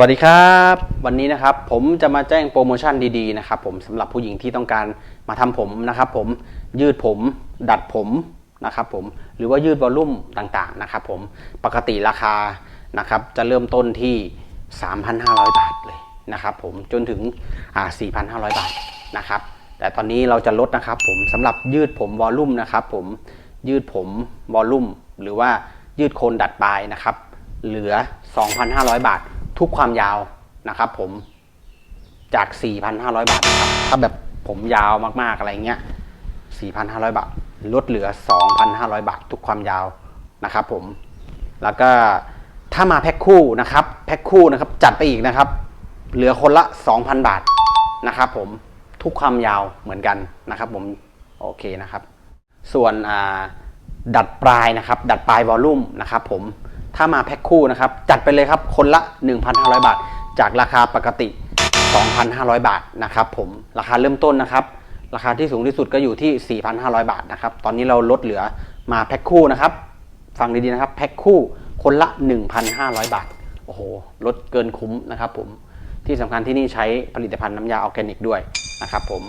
วัสดีครับ วันนี้นะครับผมจะมาแจ้งโปรโมชั่นดีๆนะครับผมสำหรับผู้หญิงที่ต้องการมาทำผมนะครับผมยืดผมดัดผมนะครับผมหรือว่ายืดวอลลุ่มต่างๆนะครับผมปกติราคานะครับจะเริ่มต้นที่ 3,500 บาทเลยนะครับผมจนถึงอ่า4,500 บาทนะครับแต่ตอนนี้เราจะลดนะครับผมสำหรับยืดผมวอลลุ่มนะครับผมยืดผมวอลลุ่มหรือว่ายืดโคนดัดปลายนะครับเหลือ 2,500 บาท ทุกความยาวนะครับ ผมจาก 4,500 บาทนะครับถ้าแบบผมยาวมากๆอะไรเงี้ย 4,500 บาท ลดเหลือ 2,500 บาท ทุกความยาวนะครับ ผม แล้วก็ถ้ามาแพ็คคู่นะครับ แพ็คคู่นะครับ จัดไปอีกนะครับ เหลือคนละ 2,000 บาทนะครับ ผม ทุกความยาวเหมือนกันนะครับ ผม โอเคนะครับ ส่วนดัดปลายนะครับ ดัดปลายวอลลุ่มนะครับ ผม ถ้ามาแพ็คคู่นะครับ จัดไปเลยครับคนละ 1,500 บาท จากราคาปกติ 2,500 บาทนะครับผมราคาเริ่มต้นนะครับ ราคาที่สูงที่สุดก็อยู่ที่ 4,500 บาทนะครับ ตอนนี้เราลดเหลือมาแพ็คคู่นะครับ ฟังดีๆนะครับ แพ็คคู่คนละ 1,500 บาท โอ้โห ลดเกินคุ้มนะครับผม ที่สำคัญที่นี่ใช้ผลิตภัณฑ์น้ำยาออร์แกนิกด้วยนะครับผม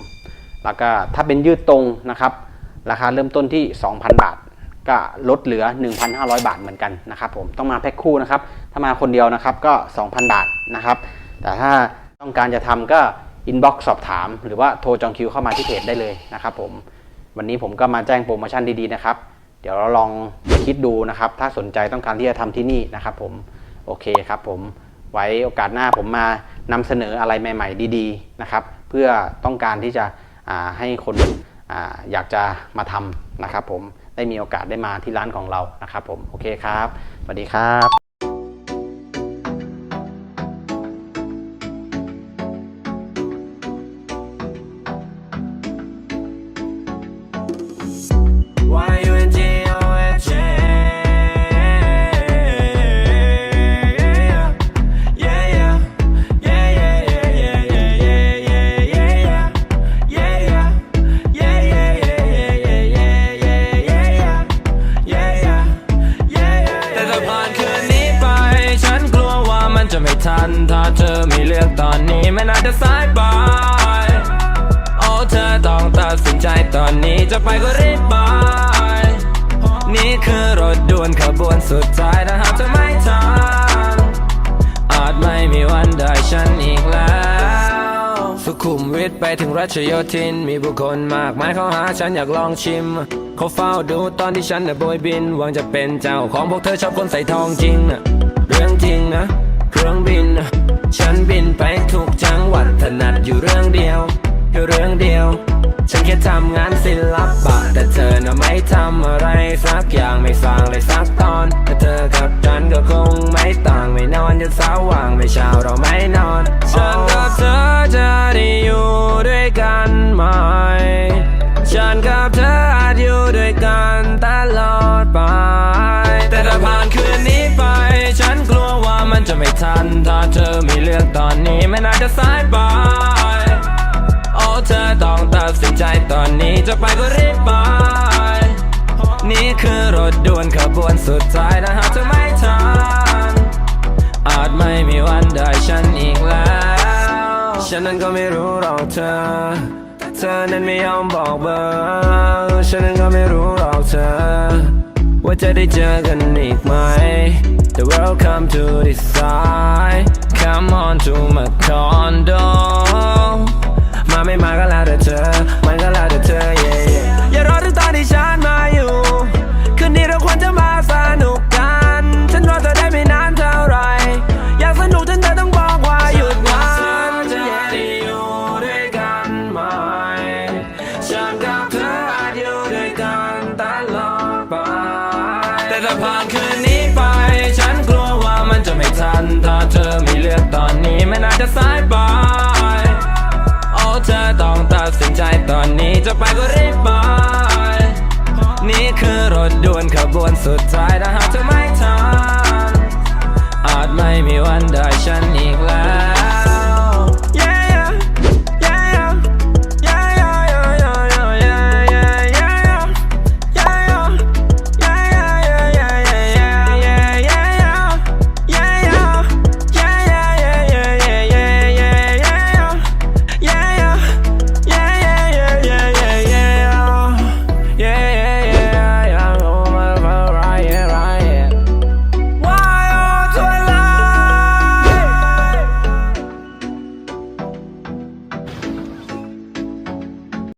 แล้วก็ถ้าเป็นยืดตรงนะครับ ราคาเริ่มต้นที่ 2,000 บาท ก็ลดเหลือ 1,500 บาทเหมือนกันนะครับผมต้องมาแพ็คคู่นะครับ ถ้ามาคนเดียวนะครับก็ 2,000 บาทนะครับ แต่ถ้าต้องการจะทำก็อินบ็อกซ์สอบถาม หรือว่าโทรจองคิวเข้ามาที่เพจได้เลยนะครับผมวันนี้ผมก็มาแจ้งโปรโมชั่นดีๆนะครับ เดี๋ยวเราลองคิดดูนะครับ ถ้าสนใจต้องการที่จะทำที่นี่นะครับผมโอเคครับผมไว้โอกาสหน้าผมมานำเสนออะไรใหม่ ๆ ดีๆนะครับ เพื่อต้องการที่จะให้คนออยากจะมาทำนะครับผม ได้มีโอกาสได้มาที่ร้านของเรานะครับผมโอเคครับสวัสดีครับ จะไม่ทัน ถ้าเธอไม่เลือกตอนนี้ไมันอาจะสายไป โอ้เธอต้องตัดสินใจตอนนี้จะไปก็รีบไป นี่คือรถด่วนขบวนสุดท้ายถ้าหากเธอไม่ทัน อาจไม่มีวันได้ฉันอีกแล้ว สุขุมวิทไปถึงรัชโยธิน มีผู้คนมากมายเขาหาฉันอยากลองชิม เขาเฝ้าดูตอนที่ฉันน่ะโบยบินหวังจะเป็นเจ้าของพวกเธอชอบคนใส่ทองจริงน่ะเรื่องจริงนะ เครื่องบิน ฉันบินไปทุกจังหวัดถนัดอยู่เรื่องเดียวอยู่เรื่องเดียว ฉันแค่ทำงานศิลปะ แต่เธอน่ะไม่ทำอะไรสักอย่างไม่ฟังเลยสักตอนแต่เธอกับฉันก็คงไม่ต่างไม่นอนจนสาว่างไม่เช้าเราไม่นอน ฉันกับเธอจะได้ ทันถ้าเธอไม่เลือกตอนนี้ไมันอาจจะสายไปโอ้เธอต้องตัดสินใจตอนนี้จะไปก็รีบไป นี่คือรถด่วนขบวนสุดท้ายนะหากเธอไม่ทัน อาจไม่มีวันได้ฉันอีกแล้ว ฉันนั้นก็ไม่รู้หรอกเธอ เธอนั้นไม่ยอมบอกเบอร์ฉันนั้นก็ไม่รู้หรอกเธอ ว่าจะได้เจอกันอีกไหม The world come to decide Come on to my condo มาไม่มาก็แล้วแต่เธอ มันก็แล้วแต่เธอ ไม่น่าจะสายไปโอ้เธอต้องตัดสินใจตอนนี้จะไปก็รีบไป นี่คือรถด่วนขบวนสุดท้ายถ้าหากเธอไม่ทันอาจไม่มีวันได้ฉันอีกแล้ว